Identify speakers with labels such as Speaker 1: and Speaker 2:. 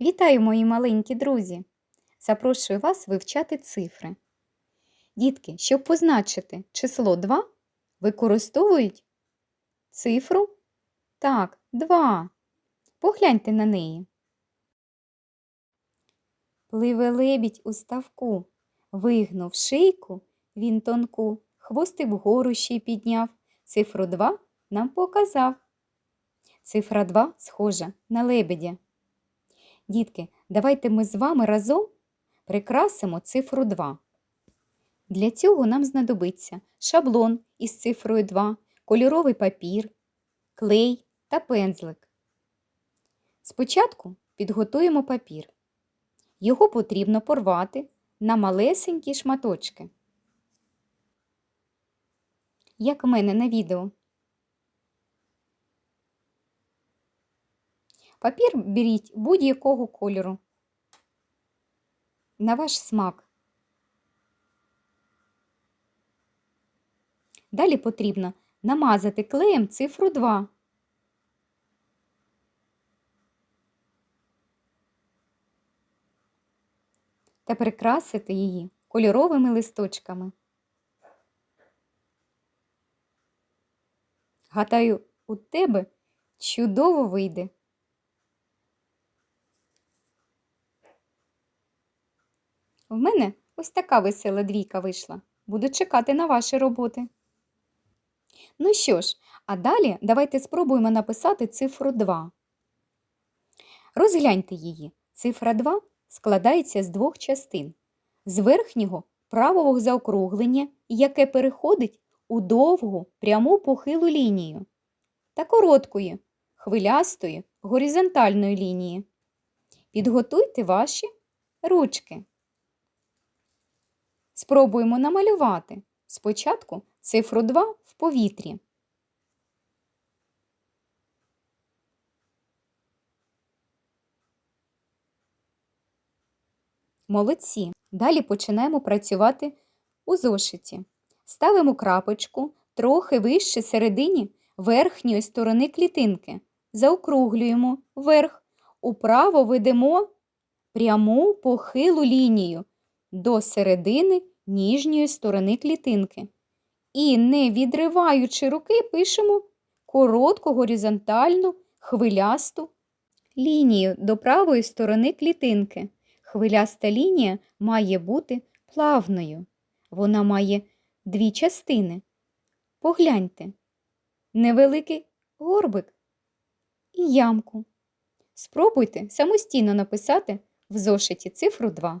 Speaker 1: Вітаю, мої маленькі друзі! Запрошую вас вивчати цифри. Дітки, щоб позначити число 2, використовують цифру так, 2. Погляньте на неї. Пливе лебідь у ставку, вигнув шийку, він тонку, хвостик вгору ще й підняв, цифру 2 нам показав. Цифра 2 схожа на лебедя. Дітки, давайте ми з вами разом прикрасимо цифру 2. Для цього нам знадобиться шаблон із цифрою 2, кольоровий папір, клей та пензлик. Спочатку підготуємо папір. Його потрібно порвати на малесенькі шматочки. Як в мене на відео. Папір беріть будь-якого кольору. На ваш смак. Далі потрібно намазати клеєм цифру 2. Та прикрасити її кольоровими листочками. Гадаю, у тебе чудово вийде. В мене ось така весела двійка вийшла. Буду чекати на ваші роботи. Ну що ж, а далі давайте спробуємо написати цифру 2. Розгляньте її. Цифра 2 складається з двох частин. З верхнього правого заокруглення, яке переходить у довгу пряму похилу лінію та короткої, хвилястої горизонтальної лінії. Підготуйте ваші ручки. Спробуємо намалювати спочатку цифру 2 в повітрі. Молодці. Далі починаємо працювати у зошиті. Ставимо крапочку трохи вище середині верхньої сторони клітинки. Заокруглюємо вверх. Управо ведемо пряму похилу лінію до середини ніжньої сторони клітинки. І, не відриваючи руки, пишемо коротку горизонтальну хвилясту лінію до правої сторони клітинки. Хвиляста лінія має бути плавною. Вона має дві частини. Погляньте, невеликий горбик і ямку. Спробуйте самостійно написати в зошиті цифру 2.